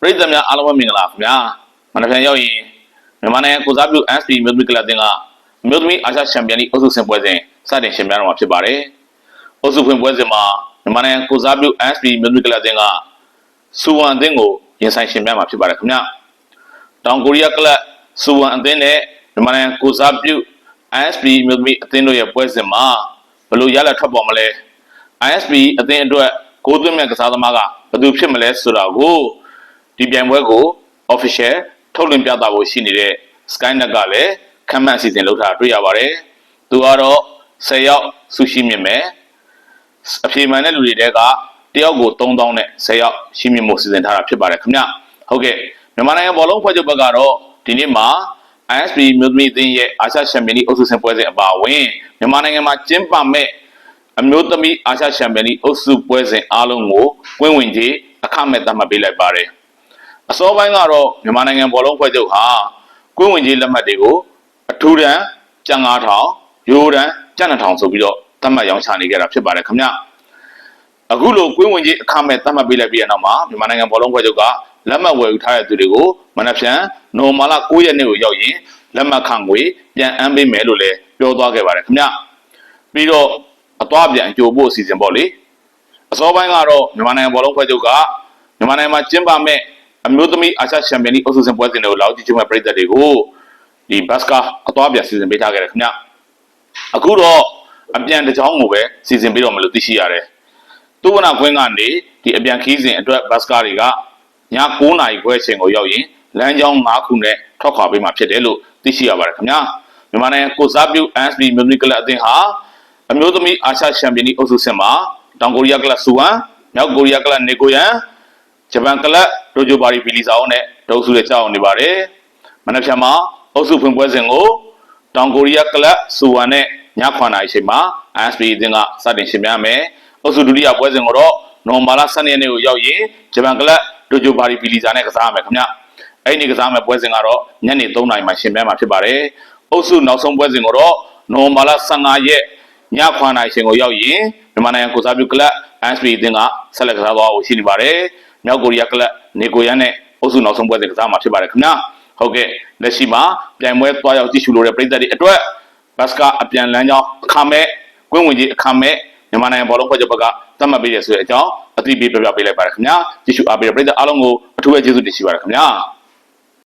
ပရိသတ်များအားလုံးပဲမင်္ဂလာခင်ဗျာမနက်ဖြန်ရောက်ရင်မြန်မာနိုင်ငံကိုစားပြု SP မြို့သမီးကလပ်တင်ကမြို့သမီးအာရှချန်ပီယံလိအုပ်စုဆင်ပွဲစဉ်စတင်ရှင်ပြတော့မှာဖြစ်ပါတယ်အုပ်စုဖွင့်ပွဲစဉ်မှာမြန်မာနိုင်ငံကိုစားပြု SP မြို့သမီးကလပ်တင်ကစူဝမ်အသင်းကိုရင်ဆိုင်ရှင်ပြမှာဖြစ်ပါတယ်ခင်ဗျာတောင်ကိုရီးယားကလပ်စူဝမ်အသင်းနဲ့မြန်မာနိုင်ငံကိုစားပြု ISP မြို့သမီးအသင်းတို့ရဲ့ပွဲစဉ်မှာဘယ်လိုရလဒ်ထွက်ပေါ်မလဲ ISP အသင်းအတွက်ကိုးသွင်းမဲ့ကစားသမားကဘယ်သူဖြစ်မလဲဆိုတာကို ဒီပြိုင်ပွဲကို official ထုတ်လွှင့်ပြသဖို့ရှိနေတဲ့ Skynet ကလည်းခမ်းမှန်အစီအစဉ်လုပ်ထားတာတွေ့ရပါတယ်။သူကတော့10ယောက်ဆူရှိမြင့်မယ်။အပြေမှန်တဲ့လူတွေတဲကတယောက်ကို3000နဲ့10ယောက်ရှိမြင့်မှုစီစဉ်ထားတာဖြစ်ပါတယ်ခင်ဗျ။ဟုတ်ကဲ့မြန်မာနိုင်ငံဘောလုံးဖွဲ့ချုပ်ဘက်ကတော့ဒီနေ့မှာ ISP မြို့သမီးအသင်းရဲ့အာရှချန်ပီယံလိအုပ်စုစဉ်ပွဲစဉ်အပါအဝင်မြန်မာနိုင်ငံမှာကျင်းပမဲ့အမျိုးသမီးအာရှချန်ပီယံလိအုပ်စုပွဲစဉ်အားလုံးကိုကွင်းဝင်ကြီးအခမဲ့သတ်မှတ်ပေးလိုက်ပါတယ်။ အစောပိုင်းကတော့မြန်မာနိုင်ငံဘောလုံးဖွဲ့ချုပ်ဟာကွင်းဝင်ကြီးလက်မှတ်တွေကိုအထူးတန်းကျန်9000ရိုးတန်းကျန်2000ဆိုပြီးတော့သတ်မှတ်ရောင်းချနေကြတာဖြစ်ပါတယ်ခင်ဗျ။အခုလိုကွင်းဝင်ကြီးအခမဲ့သတ်မှတ်ပေးလိုက်ပြီးတဲ့နောက်မှာမြန်မာနိုင်ငံဘောလုံးဖွဲ့ချုပ်ကလက်မှတ်ဝယ်ယူထားတဲ့သူတွေကိုမနက်ဖြန်နိုမာလာ9ရက်နေ့ကိုရောက်ရင်လက်မှတ်ခံငွေပြန်အမ်းပေးမယ်လို့လည်းပြောသွားခဲ့ပါတယ်ခင်ဗျ။ပြီးတော့အသွားပြန်ကြိုဖို့အစီအစဉ်ပေါ့လေ။အစောပိုင်းကတော့မြန်မာနိုင်ငံဘောလုံးဖွဲ့ချုပ်ကမြန်မာနိုင်ငံမှာကျင်းပမဲ့ အမျိုးသမီးအာရှချန်ပီယံလိအုပ်စုစဉ်ပွဲစဉ်တွေကိုလောက်ကြည့်ချင်မဲ့ပြည်သက်တွေကိုဒီဘတ်စကာအသွားပြန်စီစဉ်ပေးထားခဲ့တယ်ခင်ဗျ။အခုတော့အပြန်တစ်ချောင်းကိုပဲစီစဉ်ပေးတော့မယ်လို့သိရှိရတယ်။သူဝနာခွင်းကနေဒီအပြန်ခီးစဉ်အတွက်ဘတ်စကားတွေကည9နာရီခွဲအချိန်ကိုရောက်ရင်လမ်းကြောင်း5ခုနဲ့ထွက်ခွာပေးမှာဖြစ်တယ်လို့သိရှိရပါတယ်ခင်ဗျာမြန်မာနိုင်ငံကိုစားပြု ASB မြို့သမီးကလပ်အသင်းဟာအမျိုးသမီးအာရှချန်ပီယံလိအုပ်စုဆင်မှာတောင်ကိုရီးယားကလပ်ဆူဝမ်မြောက်ကိုရီးယားကလပ်နေကိုယန်ဂျပန်ကလပ် ဒိုဂျိုဘာရီဘီလီဇာအောင်နဲ့ဒုစုတွေကြောက်နေပါတယ်မနက်ဖြန်မှာအုပ်စုဖွင့်ပွဲစဉ်ကိုတောင်ကိုရီးယားကလပ်ဆူဝမ်နဲ့ည9နာရီအချိန်မှာ ASB အသင်းကစတင်ရှင်ပြမယ်အုပ်စုဒုတိယပွဲစဉ်ကိုတော့နိုမာလာ12ရက်နေ့ကိုရောက်ရင်ဂျပန်ကလပ်ဒိုဂျိုဘာရီဘီလီဇာနဲ့ကစားရမယ်ခင်ဗျအဲ့ဒီကစားမယ်ပွဲစဉ်ကတော့ညနေ3နာရီမှာရှင်ပြမှာဖြစ်ပါတယ်အုပ်စုနောက်ဆုံးပွဲစဉ်ကိုတော့နိုမာလာ15ရက်ည9နာရီအချိန်ကိုရောက်ရင်မြန်မာနိုင်ငံကိုစားပြုကလပ် ASB အသင်းကဆက်လက်ကစားသွားဖို့ရှိနေပါတယ် မြောက်ကိုရီးယားကလပ်နေကိုယန်နဲ့အုပ်စုနောက်ဆုံးပွဲစဉ်ကစားမှာဖြစ်ပါတယ်ခင်ဗျဟုတ်ကဲ့လက်ရှိမှာပြိုင်ပွဲသွားရောက်ကြည့်ရှုလို့တဲ့ပြည်သက်တွေအတွက်ဘတ်စကာအပြန်လမ်းကြောင်းအခမဲ့ကွင်းဝင်ကြီးအခမဲ့မြန်မာနိုင်ငံဘောလုံးဖွဲ့ချုပ်ဘက်ကသတ်မှတ်ပေးရဆိုတဲ့အကြောင်းအသိပေးပြပြပေးလိုက်ပါတယ်ခင်ဗျာကြည့်ရှုအားပေးတဲ့ပြည်သက်အားလုံးကိုအထူးပဲကျေးဇူးတင်ရှိပါတယ်ခင်ဗျာ